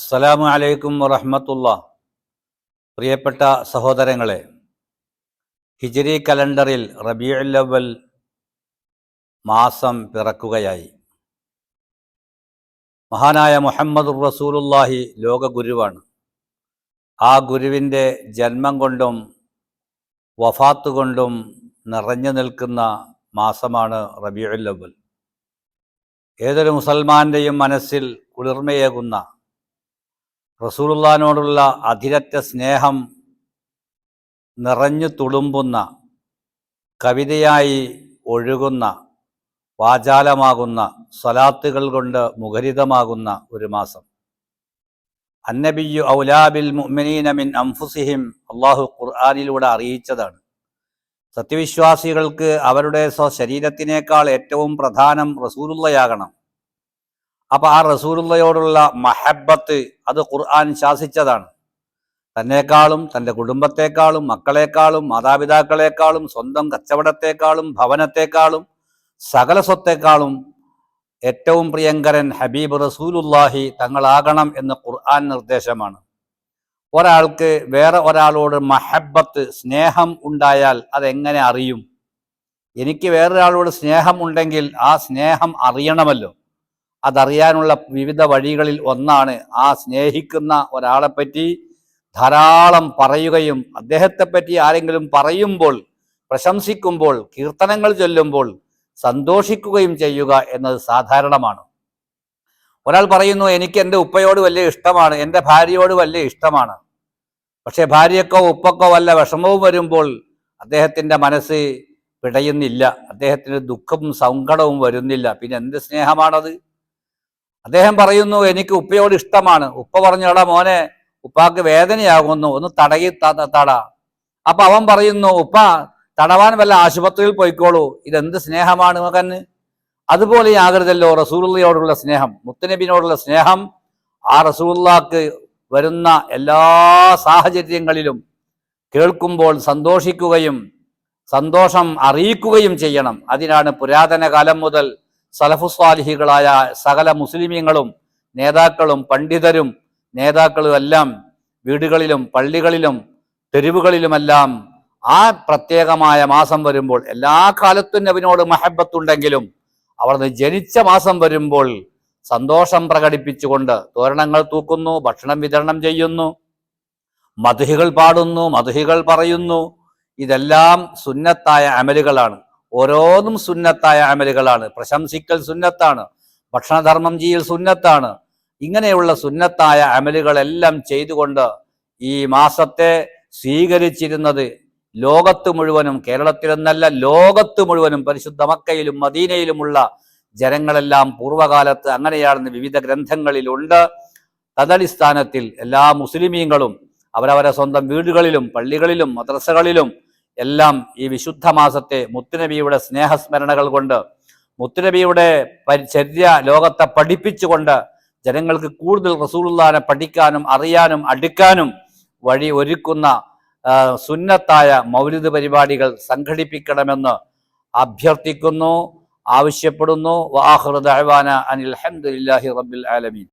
അസ്സലാമു അലൈക്കും വറഹമത്തുള്ള. പ്രിയപ്പെട്ട സഹോദരങ്ങളെ ഹിജരി കലണ്ടറിൽ റബിയുല്ലവൽ മാസം പിറക്കുകയായി. മഹാനായ മുഹമ്മദ് റസൂലുല്ലാഹി ലോക ഗുരുവാണ്. ആ ഗുരുവിന്റെ ജന്മം കൊണ്ടും വഫാത്ത് കൊണ്ടും നിറഞ്ഞു നിൽക്കുന്ന മാസമാണ് റബിയുല്ലവൽ ഏതൊരു മുസൽമാന്റെയും മനസ്സിൽ കുളിർമയേകുന്ന റസൂലുള്ളാനോടുള്ള അതിരറ്റ സ്നേഹം നിറഞ്ഞു തുളുമ്പുന്ന കവിതയായി ഒഴുകുന്ന വാചാലമാകുന്ന സ്വലാത്തുകൾ കൊണ്ട് മുഖരിതമാകുന്ന ഒരു മാസം. അന്നബിയു ഔലാബിൽ മുഅ്മിനീന മിൻ അംഫുസിഹിം അള്ളാഹു ഖുർആാനിലൂടെ അറിയിച്ചതാണ്. സത്യവിശ്വാസികൾക്ക് അവരുടെ സ്വശരീരത്തിനേക്കാൾ ഏറ്റവും പ്രധാനം റസൂലുള്ളയാകണം. അപ്പൊ ആ റസൂലുള്ളയോടുള്ള മഹബത്ത് അത് ഖുർആൻ ശാസിച്ചതാണ്. തന്നെക്കാളും തന്റെ കുടുംബത്തെക്കാളും മക്കളെക്കാളും മാതാപിതാക്കളെക്കാളും സ്വന്തം കച്ചവടത്തെക്കാളും ഭവനത്തെക്കാളും സകല സ്വത്തെക്കാളും ഏറ്റവും പ്രിയങ്കരൻ ഹബീബ് റസൂലുല്ലാഹി തങ്ങളാകണം എന്ന് ഖുർആൻ നിർദ്ദേശമാണ്. ഒരാൾക്ക് വേറെ ഒരാളോട് മഹബത്ത് സ്നേഹം ഉണ്ടായാൽ അതെങ്ങനെ അറിയും? എനിക്ക് വേറൊരാളോട് സ്നേഹം ഉണ്ടെങ്കിൽ ആ സ്നേഹം അറിയണമല്ലോ. അതറിയാനുള്ള വിവിധ വഴികളിൽ ഒന്നാണ് ആ സ്നേഹിക്കുന്ന ഒരാളെപ്പറ്റി ധാരാളം പറയുകയും അദ്ദേഹത്തെപ്പറ്റി ആരെങ്കിലും പറയുമ്പോൾ പ്രശംസിക്കുമ്പോൾ കീർത്തനങ്ങൾ ചൊല്ലുമ്പോൾ സന്തോഷിക്കുകയും ചെയ്യുക എന്നത് സാധാരണമാണ്. ഒരാൾ പറയുന്നു എനിക്ക് എന്റെ ഉപ്പയോട് വലിയ ഇഷ്ടമാണ് എന്റെ ഭാര്യയോട് വലിയ ഇഷ്ടമാണ്. പക്ഷേ ഭാര്യക്കോ ഉപ്പക്കോ വല്ല വിഷമവും വരുമ്പോൾ അദ്ദേഹത്തിന്റെ മനസ്സ് പിടയുന്നില്ല അദ്ദേഹത്തിന് ദുഃഖവും സങ്കടവും വരുന്നില്ല. പിന്നെ എന്ത് സ്നേഹമാണത്? അദ്ദേഹം പറയുന്നു എനിക്ക് ഉപ്പയോട് ഇഷ്ടമാണ്. ഉപ്പ പറഞ്ഞു മോനെ ഉപ്പാക്ക് വേദനയാകുന്നു. ഒന്ന് തടയി തട. അപ്പൊ അവൻ പറയുന്നു ഉപ്പ തടവാൻ വല്ല ആശുപത്രിയിൽ പോയിക്കോളൂ. ഇതെന്ത് സ്നേഹമാണ് മകന്? അതുപോലെ ആകരുതല്ലോ റസൂലുള്ളയോടുള്ള സ്നേഹം മുത്തനബിനോടുള്ള സ്നേഹം ആ റസൂള്ളാക്ക് വരുന്ന എല്ലാ സാഹചര്യങ്ങളിലും കേൾക്കുമ്പോൾ സന്തോഷിക്കുകയും സന്തോഷം അറിയിക്കുകയും ചെയ്യണം. അതിനാണ് പുരാതന കാലം മുതൽ സലഫുസ്വാലിഹികളായ സകല മുസ്ലിമീങ്ങളും നേതാക്കളും പണ്ഡിതരും നേതാക്കളും എല്ലാം വീടുകളിലും പള്ളികളിലും തെരുവുകളിലുമെല്ലാം ആ പ്രത്യേകമായ മാസം വരുമ്പോൾ എല്ലാ കാലത്തും നബിനോട് മഹബത്തുണ്ടെങ്കിലും അവിടുന്ന് ജനിച്ച മാസം വരുമ്പോൾ സന്തോഷം പ്രകടിപ്പിച്ചുകൊണ്ട് തോരണങ്ങൾ തൂക്കുന്നു ഭക്ഷണം വിതരണം ചെയ്യുന്നു മധുഹികൾ പാടുന്നു മധുഹികൾ പറയുന്നു. ഇതെല്ലാം സുന്നത്തായ അമലുകളാണ്. ഓരോന്നും സുന്നത്തായ അമലുകളാണ്. പ്രശംസിക്കൽ സുന്നത്താണ്. ഭക്ഷണധർമ്മം ചെയ്യൽ സുന്നത്താണ്. ഇങ്ങനെയുള്ള സുന്നത്തായ അമലുകളെല്ലാം ചെയ്തുകൊണ്ട് ഈ മാസത്തെ സ്വീകരിച്ചിരുന്നത് ലോകത്ത് മുഴുവനും കേരളത്തിലെന്നല്ല ലോകത്ത് മുഴുവനും പരിശുദ്ധ മക്കയിലും മദീനയിലുമുള്ള ജനങ്ങളെല്ലാം പൂർവകാലത്ത് അങ്ങനെയാണെന്ന് വിവിധ ഗ്രന്ഥങ്ങളിലുണ്ട്. തദടിസ്ഥാനത്തിൽ എല്ലാ മുസ്ലിമീങ്ങളും അവരവരെ സ്വന്തം വീടുകളിലും പള്ളികളിലും മദ്രസകളിലും എല്ലാം ഈ വിശുദ്ധ മാസത്തെ മുത്തുനബിയുടെ സ്നേഹസ്മരണകൾ കൊണ്ട് മുത്തുനബിയുടെ ചര്യ ലോകത്തെ പഠിപ്പിച്ചുകൊണ്ട് ജനങ്ങൾക്ക് കൂടുതൽ റസൂലുള്ളാനെ പഠിക്കാനും അറിയാനും അടുക്കാനും വഴി ഒരുക്കുന്ന സുന്നത്തായ മൗലിദ് പരിപാടികൾ സംഘടിപ്പിക്കണമെന്ന് അഭ്യർത്ഥിക്കുന്നു ആവശ്യപ്പെടുന്നു. വാഹൃദ് അനിൽ ഹംദുലില്ലാഹി റബ്ബിൽ ആലമീൻ.